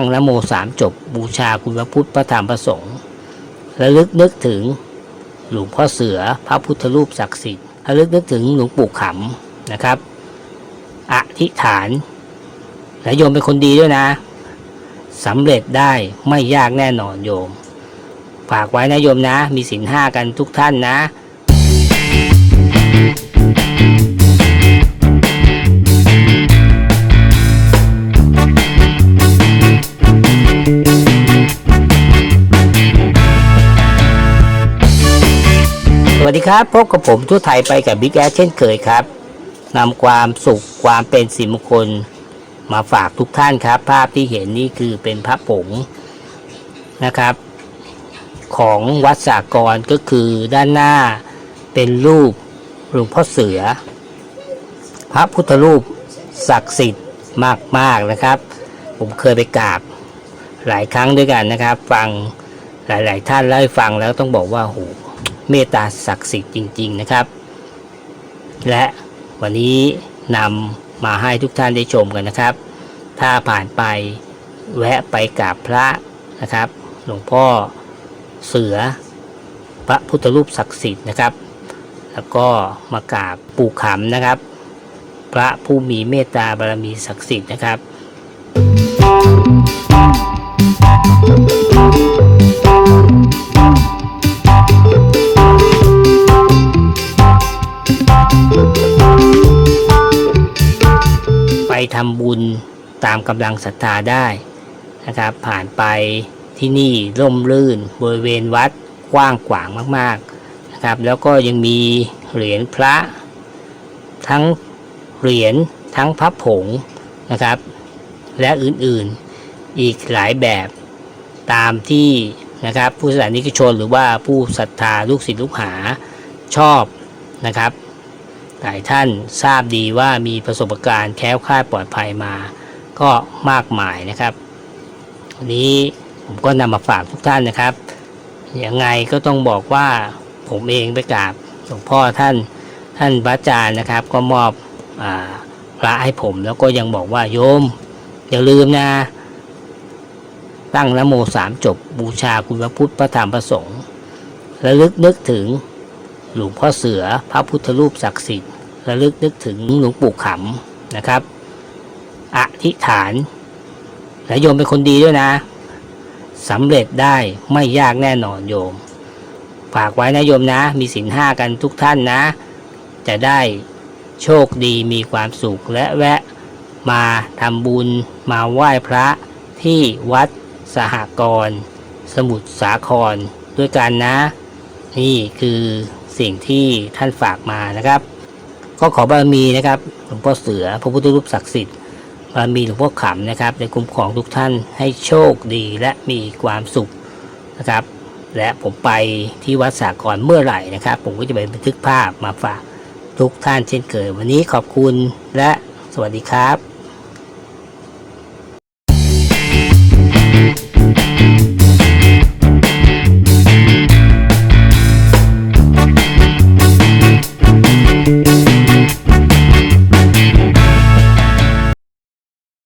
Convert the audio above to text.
ตั้งนะโมสามจบบูชาคุณพระพุทธพระธรรมพระสงฆ์ระลึกนึกถึงหลวงพ่อเสือพระพุทธรูปศักดิ์สิทธิ์ระลึกนึกถึงหลวงปู่ขำนะครับ อธิษฐานและโยมเป็นคนดีด้วยนะสำเร็จได้ไม่ยากแน่นอนโยม ฝากไว้นะโยมนะ มีสินห้ากันทุกท่านนะ วัสดีครับพบกับผมทั่วไทยไปกับบิ๊กแอเช่นเคยครับนำความสุขความเป็นสิริมงคล มาฝากทุกท่านครับ ภาพที่เห็นนี่คือเป็นพระผงนะครับ ของวัดสากรก็คือด้านหน้าเป็นรูปหลวงพ่อเสือ พระพุทธรูปศักดิ์สิทธิ์มากๆนะครับ ผมเคยไปกราบหลายครั้งด้วยกันนะครับ ฟังหลาย ๆ ท่านเล่าให้ฟังแล้วต้องบอกว่าโห เมตตาศักดิ์สิทธิ์จริง ๆนะครับ และวันนี้นำมาให้ทุกท่านได้ชมกันนะครับ ถ้าผ่านไปแวะไปกราบพระนะครับ หลวงพ่อเสือ พระพุทธรูปศักดิ์สิทธิ์นะครับ แล้วก็มากราบปู่ขำนะครับ พระผู้มีเมตตาบารมีศักดิ์สิทธิ์นะครับไป ทำบุญตามกำลังศรัทธาได้นะครับ ผ่านไปที่นี่ร่มรื่นบริเวณวัดกว้างขวางมากๆนะครับ แล้วก็ยังมีเหรียญพระ ทั้งเหรียญทั้งพระผงนะครับ และอื่นๆอีกหลายแบบตามที่นะครับผู้ศานิกชนหรือว่าผู้ศรัทธาลูกศิษย์ลูกหาชอบนะครับ หลายท่านทราบดีว่ามีประสบการณ์แค้วคลาดปลอดภัยมาก็มากมายนะครับ วันนี้ผมก็นำมาฝากทุกท่านนะครับยังไงก็ต้องบอกว่าผมเองไปกราบหลวงพ่อท่านท่านพระอาจารย์นะครับ ก็มอบอพระให้ผมแล้วก็ยังบอกว่าโยม อย่าลืมนะ ตั้งนะโมสามจบบูชาคุณพระพุทธพระธรรมพระสงฆ์ระลึกนึกถึง หลวงพ่อเสือพระพุทธรูปศักดิ์สิทธิ์ระลึกนึกถึงหลวงปู่ขำนะครับอธิษฐานและโยมเป็นคนดีด้วยนะสำเร็จได้ไม่ยากแน่นอนโยม ฝากไว้นะโยมนะ มีสินห้ากันทุกท่านนะ จะได้โชคดีมีความสุขและแวะมาทำบุญมาไหว้พระที่วัดสหกรณ์สมุทรสาครด้วยกันนะ นี่คือ สิ่งที่ท่านฝากมานะครับ ก็ขอบารมีนะครับหลวงพ่อเสือพระพุทธรูปศักดิ์สิทธิ์บารมีหลวงพ่อขำนะครับในคุ้มครองทุกท่านให้โชคดีและมีความสุขนะครับ และผมไปที่วัดสากรเมื่อไหร่นะครับ ผมก็จะไปบันทึกภาพมาฝากทุกท่านเช่นเคยวันนี้ขอบคุณและสวัสดีครับ